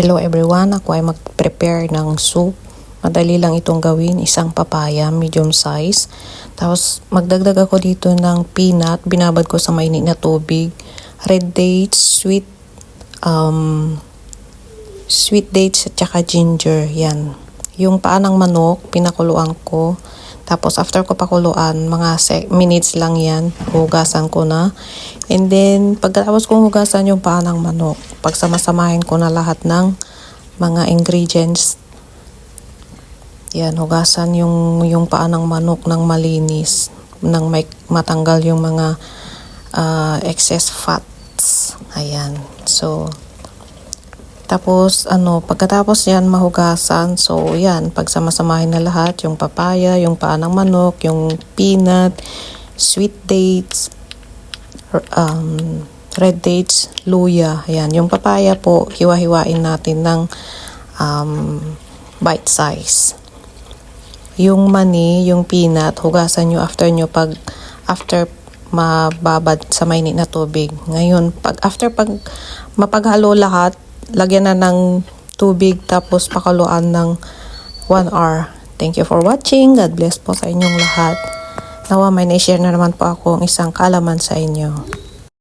Hello everyone, ako ay mag-prepare ng soup. Madali lang itong gawin, isang papaya, medium size. Tapos magdagdag ako dito ng peanut, binabad ko sa mainit na tubig. Red dates, sweet, um, sweet dates at saka ginger, yan. Yung paa ng manok, pinakuluan ko. Tapos after ko pakuluan, mga minutes lang yan, hugasan ko na. And then, pagkatapos kong hugasan yung paa ng manok, pagsamasamahin ko na lahat ng mga ingredients. Yan, hugasan yung, yung paa ng manok ng malinis, nang may matanggal yung mga ah, excess fats. Ayan. So, tapos, ano, pagkatapos yan, mahugasan. So, yan, pagsamasamahin na lahat, yung papaya, yung paa ng manok, yung peanut, sweet dates, um, red dates, luya. Ayan, yung papaya po, hiwa-hiwain natin ng um, bite size. Yung mani, yung peanut, hugasan nyo after nyo pag, after mababad sa mainit na tubig. Ngayon, pag after pag mapaghalo lahat, lagyan na ng tubig tapos pakuluan ng 1 hour. Thank you for watching. God bless po sa inyong lahat. Nawa may na-share na naman po ako ang isang kalaman sa inyo.